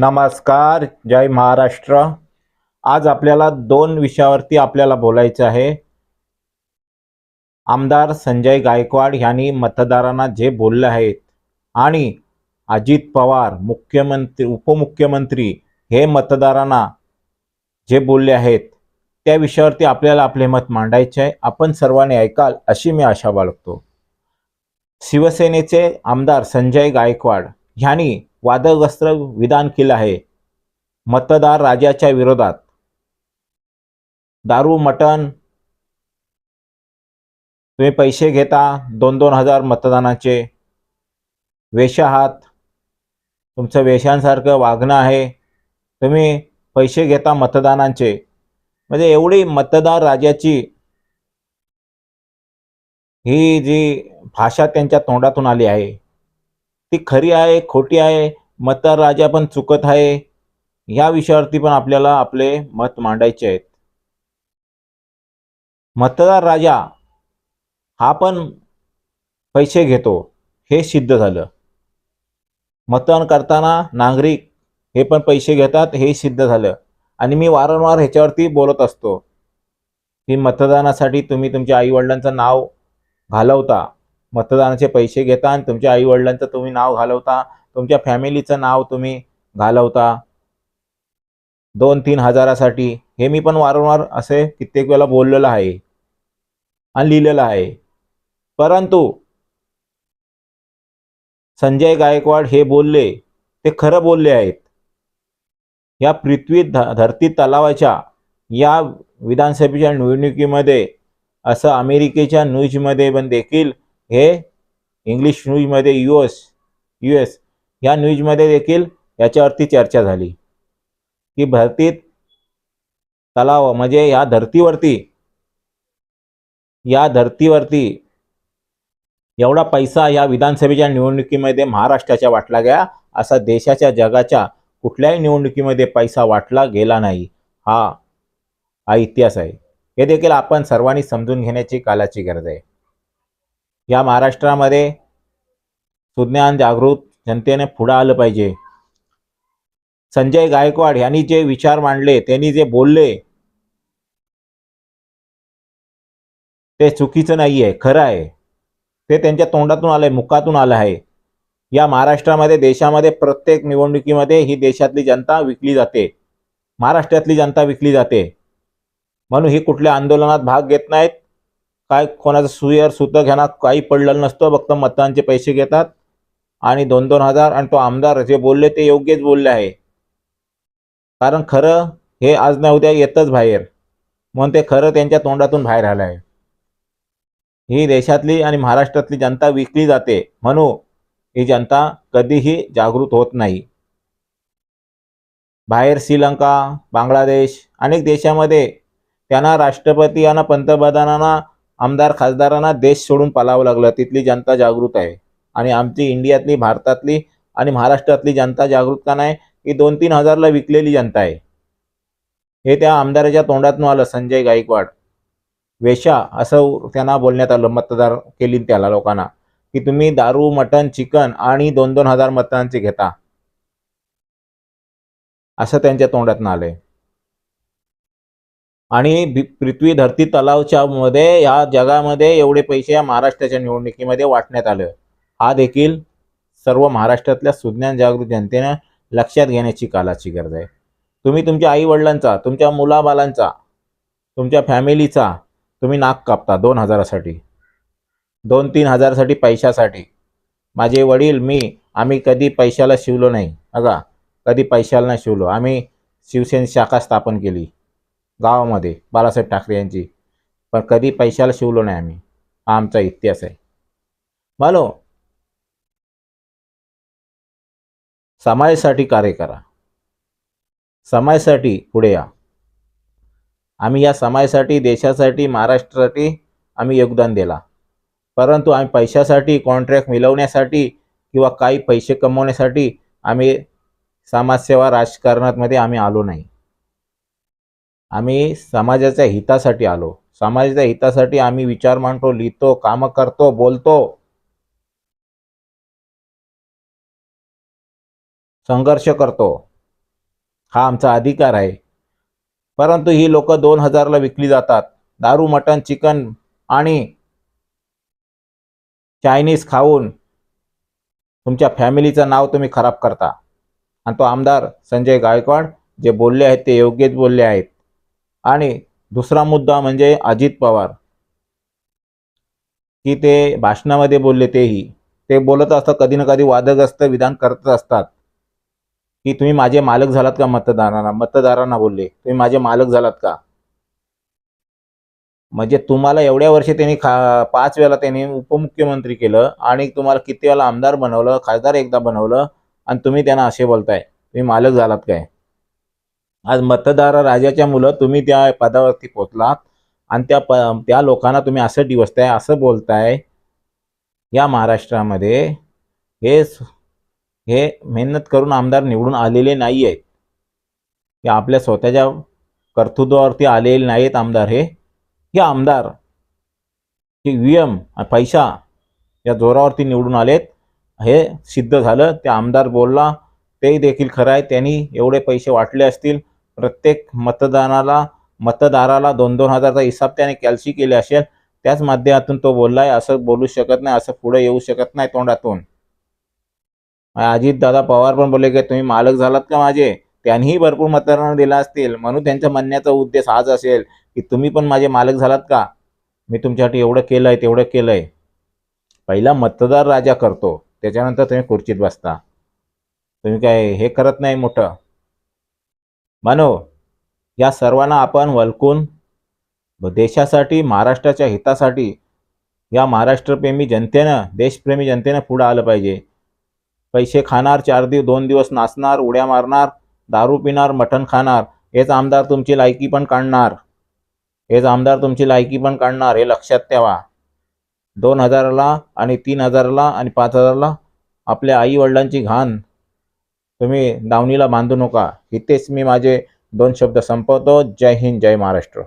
नमस्कार जय महाराष्ट्र. आज आपल्याला दोन विषयावरती आपल्याला बोलायचं आहे. आमदार संजय गायकवाड यांनी मतदारांना जे बोलले आहेत आणि अजित पवार मुख्यमंत्री उपमुख्यमंत्री हे मतदारांना जे बोलले आहेत त्या विषयावरती आपल्याला आपले मत मांडायचे आहे. आपण सर्वांनी ऐकाल अशी मी आशा बाळगतो. शिवसेनेचे आमदार संजय गायकवाड ह्यांनी वादग्रस्त विधान केलं आहे. मतदार राजाच्या विरोधात. दारू मटण तुम्ही पैसे घेता दोन दोन हजार मतदानाचे. वेश आहात तुमचं वेशांसारखं वागणं आहे. तुम्ही पैसे घेता मतदानांचे. म्हणजे एवढी मतदार राजाची ही जी भाषा त्यांच्या तोंडातून आली आहे. ती खरी आहे खोटी आहे मतदार राजा पण चुकत आहे या विषयावरती पण आपल्याला आपले मत मांडायचे आहेत. मतदार राजा हा पण पैसे घेतो हे सिद्ध झालं. मतदान करताना नागरिक हे पण पैसे घेतात हे सिद्ध झालं. आणि मी वारंवार ह्याच्यावरती बोलत असतो की मतदानासाठी तुम्ही तुमच्या आईवडिलांचं नाव घालवता. मतदानाचे पैसे घेता आणि तुमच्या आईवडिलांचं तुम्ही नाव घालवता तुमच्या फॅमिलीचं नाव तुम्ही घालवता. दोन तीन हजारासाठी. हे मी पण वारंवार असे कित्येक वेळेला बोललेलं आहे आणि लिहिलेलं आहे. परंतु संजय गायकवाड हे बोलले ते खरं बोलले आहेत. या पृथ्वी धरती तलावाच्या या विधानसभेच्या निवडणुकीमध्ये असं अमेरिकेच्या न्यूजमध्ये पण देखील हे इंग्लिश न्यूजमध्ये यू एस यू एस ह्या न्यूजमध्ये देखील याच्यावरती चर्चा झाली. की भरतीत तलाव म्हणजे या धर्तीवरती या धर्तीवरती एवढा पैसा या विधानसभेच्या निवडणुकीमध्ये महाराष्ट्राच्या वाटला गया असा देशाच्या जगाच्या कुठल्याही निवडणुकीमध्ये पैसा वाटला गेला नाही. हा हा इतिहास आहे. हे देखील आपण सर्वांनी समजून घेण्याची कालाची गरज आहे. या महाराष्ट्रामध्ये सुज्ञान जागृत जनतेने पुढं आलं पाहिजे. संजय गायकवाड यांनी जे विचार मांडले त्यांनी जे बोलले ते चुकीचं नाही आहे खरं आहे. ते त्यांच्या तोंडातून आलंय मुखातून आलं आहे. या महाराष्ट्रामध्ये देशामध्ये प्रत्येक निवडणुकीमध्ये ही देशातली जनता विकली जाते. महाराष्ट्रातली जनता विकली जाते. म्हणून ही कुठल्या आंदोलनात भाग घेत नाहीत. काय कोणाचं सुयर सुतं घ्याना काही पडलेलं नसतं फक्त मतदानचे पैसे घेतात. आणि दोन दोन हजार आणि तो आमदार जे बोलले ते योग्यच बोलले आहे. कारण खरं हे आज ना उद्या येतच बाहेर. म्हणून ते खरं त्यांच्या तोंडातून बाहेर आलं आहे. ही देशातली आणि महाराष्ट्रातली जनता विकली जाते म्हणून ही जनता कधीही जागृत होत नाही. बाहेर श्रीलंका बांगलादेश अनेक देशामध्ये त्यांना राष्ट्रपती आणि पंतप्रधानांना आमदार खासदारांना देश सोडून पालावं लागलं. तिथली जनता जागृत आहे. आणि आमची इंडियातली भारतातली आणि महाराष्ट्रातली जनता जागृत का नाही ही दोन तीन हजारला विकलेली जनता आहे. हे त्या आमदाराच्या तोंडातून आलं संजय गायकवाड. वेशा असं त्यांना बोलण्यात आलं मतदार केली त्याला लोकांना की तुम्ही दारू मटण चिकन आणि दोन दोन हजार मतदानचे घेता. असं त्यांच्या तोंडातून आलंय. आणि पृथ्वी धरती तलावच्या मध्ये या जगामध्ये एवढे पैसे या महाराष्ट्राच्या निवडणुकीमध्ये वाटण्यात आले. हा देखील सर्व महाराष्ट्रातल्या सुज्ञान जागृत जनतेनं लक्षात घेण्याची कालाची गरज आहे. तुम्ही तुमच्या आई वडिलांचा तुमच्या मुलाबालांचा तुमच्या फॅमिलीचा तुम्ही नाक कापता दोन हजारासाठी. दोन तीन हजारासाठी पैशासाठी. माझे वडील मी आम्ही कधी पैशाला शिवलो नाही. बघा कधी पैशाला नाही शिवलो. आम्ही शिवसेना शाखा स्थापन केली. गावामध्ये बाळासाहेब ठाकरे यांची. पण कधी पैशाला शिवलो नाही आम्ही. हा आमचा इतिहास आहे. बालो समाजासाठी कार्य करा. समाजासाठी पुढे या. आम्ही या समाजासाठी देशासाठी महाराष्ट्रासाठी आम्ही योगदान दिला. परंतु आम्ही पैशासाठी कॉन्ट्रॅक्ट मिळवण्यासाठी किंवा काही पैसे कमवण्यासाठी आम्ही समाजसेवा राजकारणामध्ये आम्ही आलो नाही. आम्ही समाजाच्या हितासाठी आलो. समाजाच्या हितासाठी आम्ही विचार मांडतो लिहितो कामं करतो बोलतो. संघर्ष करतो. हा आमचा अधिकार आहे. परंतु ही लोक दोन हजारला विकली जातात. दारू मटण चिकन आणि चायनीज खाऊन तुमच्या फॅमिलीचं नाव तुम्ही खराब करता. आणि तो आमदार संजय गायकवाड जे बोलले आहेत ते योग्यच बोलले आहेत. आणि दुसरा मुद्दा म्हणजे अजित पवार. की ते भाषणामध्ये बोलले तेही. ते बोलत असतात कधी ना कधी वादग्रस्त विधान करत असतात. की तुम्ही माझे मालक झालात का मतदारांना? मतदारांना बोलले तुम्ही माझे मालक झालात का? म्हणजे तुम्हाला एवढ्या वर्षी त्यांनी खा पाच वेळा त्यांनी उपमुख्यमंत्री केलं आणि तुम्हाला किती वेळा आमदार बनवलं खासदार एकदा बनवलं आणि तुम्ही त्यांना असे बोलताय तुम्ही मालक झालात काय? आज मतदार राजाच्या मुलं तुम्ही त्या पदावरती पोचलात आणि त्या प त्या लोकांना तुम्ही असं डिवसताय असं बोलताय. या महाराष्ट्रामध्ये हे हे मेहनत करून आमदार निवडून आलेले नाही आहेत हे आपल्या स्वतःच्या कर्तृत्वावरती आलेले नाहीत आमदार हे. हे आमदार हे व्ही पैसा या जोरावरती निवडून आलेत. हे सिद्ध झालं ते आमदार बोलला ते देखील खरं आहे त्यांनी एवढे पैसे वाटले असतील. प्रत्येक मतदानाला मतदाराला दोन दोन हजारचा हिसाब त्याने कॅल्सी केले असेल त्याच माध्यमातून तो बोललाय असं बोलू शकत नाही असं पुढे येऊ शकत नाही तोंडातून. अजित दादा पवार पण बोलले की तुम्ही मालक झालात का माझे? त्यांनीही भरपूर मतदारांना दिला असतील. म्हणून त्यांच्या म्हणण्याचा उद्देश हाच असेल की तुम्ही पण माझे मालक झालात का? मी तुमच्यासाठी एवढं केलंय तेवढं केलंय. पहिला मतदार राजा करतो. त्याच्यानंतर तुम्ही खुर्चीत बसता. तुम्ही काय हे करत नाही मोठं? मानव या सर्वांना आपण वलकून देशासाठी महाराष्ट्राच्या हितासाठी या महाराष्ट्रप्रेमी जनतेनं देशप्रेमी जनतेनं पुढं आलं पाहिजे. पैसे खाणार चार दिवस दोन दिवस नाचणार उड्या मारणार दारू पिणार मटण खाणार हेच आमदार तुमची लायकी पण काढणार. हेच आमदार तुमची लायकी पण काढणार हे लक्षात ठेवा. दोन हजाराला आणि तीन हजाराला आणि पाच हजाराला आपल्या आई वडिलांची घाण तुम्ही दावणीला बांधू नका. इथेच मी माझे दोन शब्द संपवतो. जय हिंद जय महाराष्ट्र.